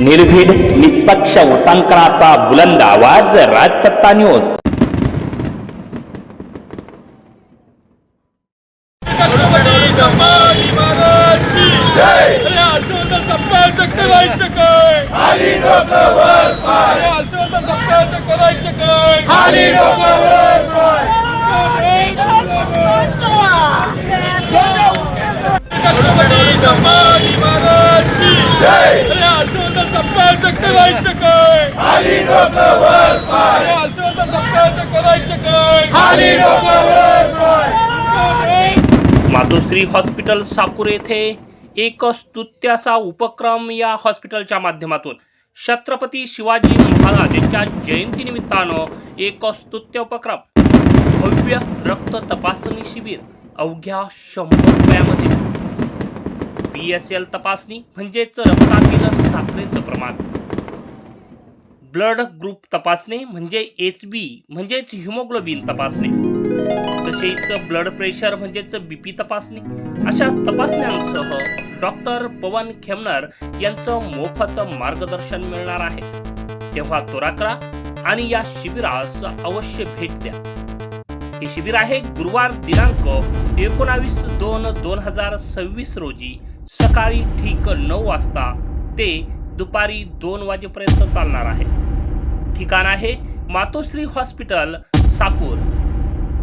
निर्भीड निष्पक्ष उटांकनाचा बुलंद आवाज राजसत्ता न्यूज. छत्रपती संभाजी महाराज करायचं काय खाली डोकं वर पाय करायचं काय खाली डोकं वर पाय मातोश्री हॉस्पिटल साकूर येथे एक स्तुत्याचा उपक्रम या हॉस्पिटलच्या माध्यमातून. छत्रपती शिवाजी महाराज यांच्या जयंतीनिमित्तानं एक स्तुत्य उपक्रम. भव्य रक्त तपासणी शिबिर अवघ्या शंभर रुपयामध्ये बी एस एल तपासणी म्हणजेच रक्तातील साखरेचं प्रमाण. ब्लड ग्रुप तपासणी म्हणजे एच बी म्हणजेच हिमोग्लोबिन तपासणी. तसेच ब्लड प्रेशर म्हणजेच बीपी तपासणी. अशा तपासण्यांसह डॉक्टर पवन खेमनर यांचं मोफत मार्गदर्शन मिळणार आहे. तेव्हा त्वरा करा आणि या शिबिरास अवश्य भेट द्या. हे शिबिर आहे गुरुवार दिनांक एकोणावीस दोन दोन हजार सव्वीस रोजी सकाळी ठीक नऊ वाजता ते दुपारी दोन वाजेपर्यंत चालणार आहे. ठिकाण आहे मातोश्री हॉस्पिटल साकूर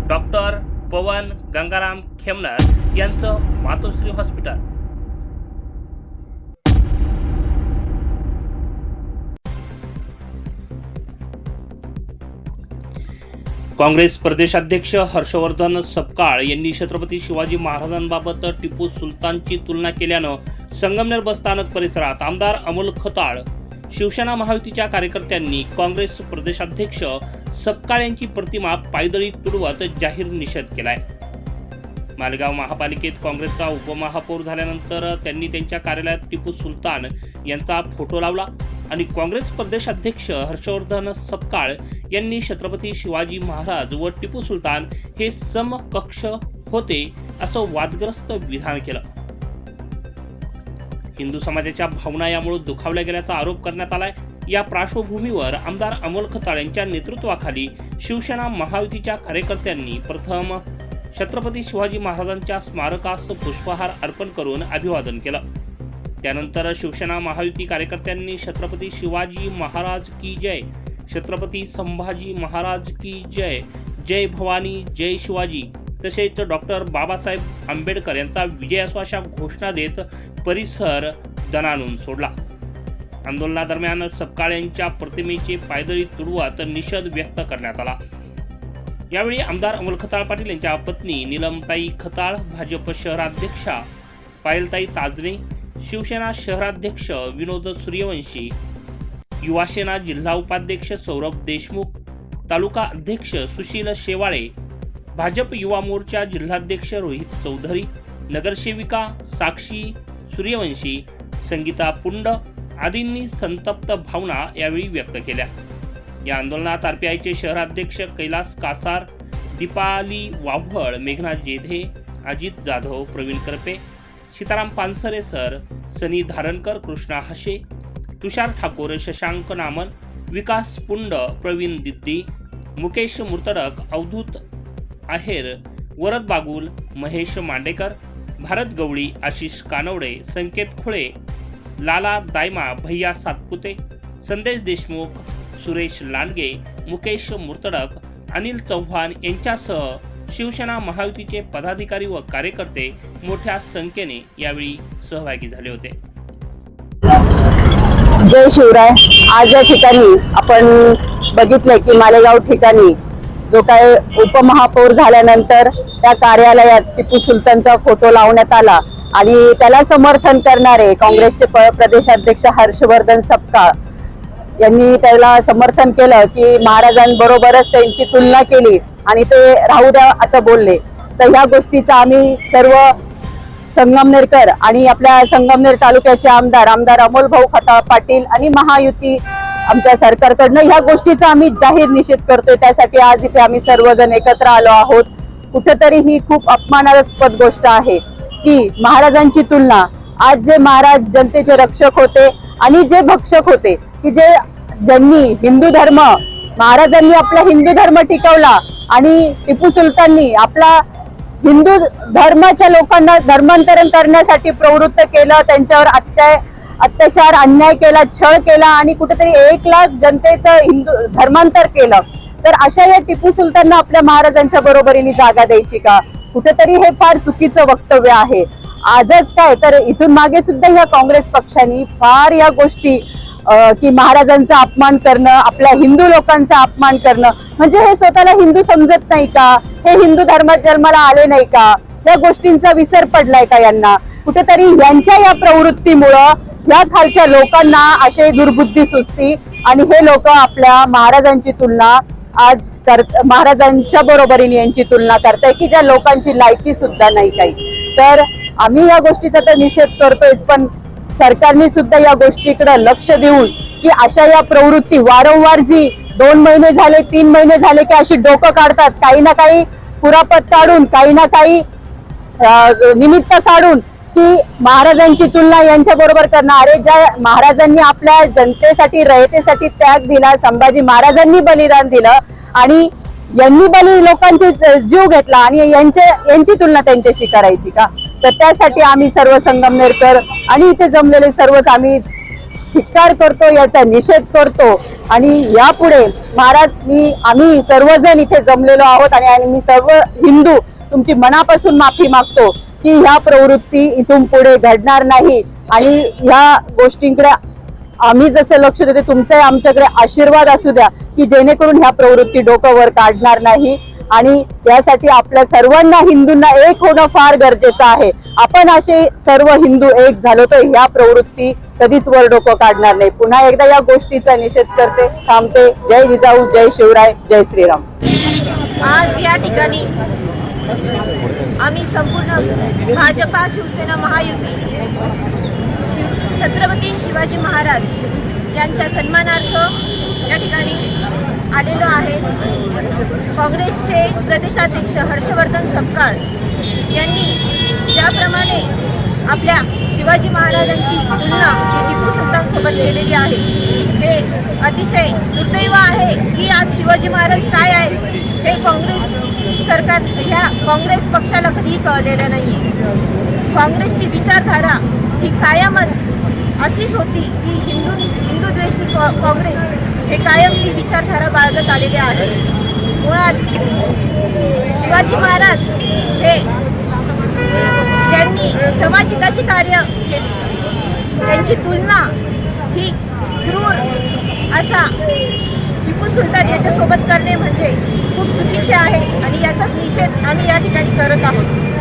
डॉक्टर पवन गंगाराम खेमनर यांचं मातोश्री हॉस्पिटल. काँग्रेस प्रदेशाध्यक्ष हर्षवर्धन सपकाळ यांनी छत्रपती शिवाजी महाराजांबाबत टिपू सुलतानची तुलना केल्यानं संगमनेर बसस्थानक परिसरात आमदार अमोल खताळ शिवसेना महायुतीच्या कार्यकर्त्यांनी काँग्रेस प्रदेशाध्यक्ष सपकाळ यांची प्रतिमा पायदळी तुडवत जाहीर निषेध केलाय. मालेगाव महापालिकेत काँग्रेसचा उपमहापौर झाल्यानंतर त्यांनी त्यांच्या कार्यालयात टिपू सुलतान यांचा फोटो लावला. आणि काँग्रेस प्रदेशाध्यक्ष हर्षवर्धन सपकाळ यांनी छत्रपती शिवाजी महाराज व टिपू सुलतान हे समकक्ष होते असं वादग्रस्त विधान केलं. हिंदू समाजाच्या भावना यामुळे दुखावल्या गेल्याचा आरोप करण्यात आलाय. या पार्श्वभूमीवर आमदार अमोल खताळ यांच्या नेतृत्वाखाली शिवसेना महायुतीच्या कार्यकर्त्यांनी प्रथम छत्रपती शिवाजी महाराजांच्या स्मारकास पुष्पहार अर्पण करून अभिवादन केलं. त्यानंतर शिवसेना महायुती कार्यकर्त्यांनी छत्रपती शिवाजी महाराज की जय छत्रपती संभाजी महाराज की जय जय भवानी जय शिवाजी तसेच डॉक्टर बाबासाहेब आंबेडकर यांचा विजय असो अशा घोषणा देत परिसर दणानून सोडला. आंदोलनादरम्यान सपकाळ यांच्या प्रतिमेचे पायदळी तुडवत निषेध व्यक्त करण्यात आला. यावेळी आमदार अमोल खताळ पाटील यांच्या पत्नी निलमताई खताळ भाजप शहराध्यक्षा पायलताई ताजणे शिवसेना शहराध्यक्ष विनोद सूर्यवंशी युवासेना जिल्हा उपाध्यक्ष सौरभ देशमुख तालुका अध्यक्ष सुशील शेवाळे भाजप युवा मोर्चा जिल्हाध्यक्ष रोहित चौधरी नगरसेविका साक्षी सूर्यवंशी संगीता पुंड आदींनी संतप्त भावना यावेळी व्यक्त केल्या. या आंदोलनात आरपीआयचे शहराध्यक्ष कैलास कासार दीपाली वाव्हळ मेघना जेधे अजित जाधव प्रवीण करपे सीताराम पानसरे सर सनी धारणकर कृष्णा हशे तुषार ठाकूर शशांक नामन विकास पुंड प्रवीण दिद्दी मुकेश मुर्तडक अवधूत आहेर वरद बागुल महेश मांडेकर भारत गवळी आशिष कानवडे संकेत खुळे लाला दायमा भैया सातपुते संदेश देशमुख सुरेश लांडगे मुकेश मुर्तडक अनिल चव्हाण यांच्यासह शिवसेना महायुतीचे पदाधिकारी व कार्यकर्ते मोठ्या संख्येने यावेळी सहभागी झाले होते. जय शिवराय. आज या ठिकाणी आपण बघितलंय की मालेगाव ठिकाणी जो काय उपमहापौर झाल्यानंतर त्या कार्यालयात टिपू सुलतानचा फोटो लावण्यात आला आणि त्याला समर्थन करणारे काँग्रेसचे प- प्रदेशाध्यक्ष हर्षवर्धन सपकाळ यांनी त्याला समर्थन केलं की महाराजांबरोबरच त्यांची तुलना केली आणि ते राहू द्या असं बोलले. तर ह्या गोष्टीचा आम्ही सर्व संगमनेरकर आणि आपल्या संगमनेर तालुक्याचे आमदार आमदार अमोल भाऊ खता पाटील आणि महायुती आमच्या सरकारकडनं ह्या गोष्टीचा आम्ही जाहीर निषेध करतोय. त्यासाठी आज इथे आम्ही सर्वजण एकत्र आलो आहोत. कुठेतरी ही खूप अपमानास्पद गोष्ट आहे की महाराजांची तुलना आज जे महाराज जनतेचे रक्षक होते आणि जे भक्षक होते की जे ज्यांनी हिंदू धर्म महाराजांनी आपला हिंदू धर्म टिकवला आणि टिपू सुलताननी आपला हिंदू धर्माच्या लोकांना धर्मांतरण करण्यासाठी प्रवृत्त केलं त्यांच्यावर अत्याय अत्याचार अन्याय केला छळ केला आणि कुठेतरी एक लाख जनतेचं हिंदू धर्मांतर केलं. तर अशा या टिपू सुलतानना आपल्या महाराजांच्या बरोबरीने जागा द्यायची का? कुठेतरी हे फार चुकीचं वक्तव्य आहे. आजच काय? तर इथून मागे सुद्धा या काँग्रेस पक्षाने फार या गोष्टी की महाराजांचा अपमान करणं आपल्या हिंदू लोकांचा अपमान करणं. म्हणजे हे स्वतःला हिंदू समजत नाही का? हे हिंदू धर्मात जन्माला आले नाही का? या गोष्टींचा विसर पडलाय का यांना? कुठेतरी यांच्या या प्रवृत्तीमुळं या खालच्या लोकांना असे दुर्बुद्धी सुचती आणि हे लोक आपल्या महाराजांची तुलना आज कर महाराजांच्या बरोबरीने यांची तुलना करताय की ज्या लोकांची लायकी सुद्धा नाही काही. तर आम्ही या गोष्टीचा तर निषेध करतोयच पण सरकारने सुद्धा या गोष्टीकडे लक्ष देऊन की अशा या प्रवृत्ती वारंवार जी दोन महिने झाले तीन महिने झाले की अशी डोकं काढतात काही ना काही पुरापत काढून काही ना काही निमित्त काढून की महाराजांची तुलना यांच्या बरोबर करणं. अरे ज्या महाराजांनी आपल्या जनतेसाठी रयतेसाठी त्याग दिला संभाजी महाराजांनी बलिदान दिलं आणि यांनी बली लोकांचे जीव घेतला आणि यांच्या यांची तुलना त्यांच्याशी करायची का? तर त्यासाठी आम्ही सर्व संगमनेरकर आणि इथे जमलेले सर्वच आम्ही धिक्कार करतो याचा निषेध करतो. आणि यापुढे महाराज मी आम्ही सर्वजण इथे जमलेलो आहोत आणि आणि मी सर्व हिंदू तुमची मनापासून माफी मागतो की ह्या प्रवृत्ती इथून पुढे घडणार नाही. आणि ह्या गोष्टींकडे आम्ही जसं लक्ष देतो तुमचाही आमच्याकडे आशीर्वाद असू द्या की जेणेकरून ह्या प्रवृत्ती डोकं वर काढणार नाही. आणि यासाठी आपल्या सर्वांना हिंदूंना एक होणं फार गरजेचं आहे. आपण असे सर्व हिंदू एक झालो तर ह्या प्रवृत्ती कधीच वर डोकं काढणार नाही. पुन्हा एकदा या गोष्टीचा निषेध करते थांबते. जय जिजाऊ जय शिवराय जय श्रीराम. आज या ठिकाणी आम्ही संपूर्ण भाजपा शिवसेना महायुती छत्रपती शिवाजी महाराज यांच्या सन्मानार्थ या ठिकाणी आलेलो आहे. काँग्रेसचे प्रदेशाध्यक्ष हर्षवर्धन सपकाळ यांनी ज्याप्रमाणे आपल्या शिवाजी महाराजांची तुलना टिपू सुलतानसोबत केलेली आहे हे अतिशय दुर्दैव आहे की आज शिवाजी महाराज काय आहेत हे काँग्रेस सरकार ह्या काँग्रेस पक्षाला कधीही कळलेलं नाही काँग्रेसची विचारधारा ही कायमच अशीच होती की हिंदू हिंदुद्वेषी कॉ काँग्रेस हे कायम ती विचारधारा बाळगत आलेले आहे. मुळात शिवाजी महाराज हे ज्यांनी समाजहिताची कार्य केली त्यांची तुलना ही क्रूर असा टिपू सुलतान याच्यासोबत करणे म्हणजे खूप चुकीचे आहे आणि याचाच निषेध आम्ही या ठिकाणी करत आहोत.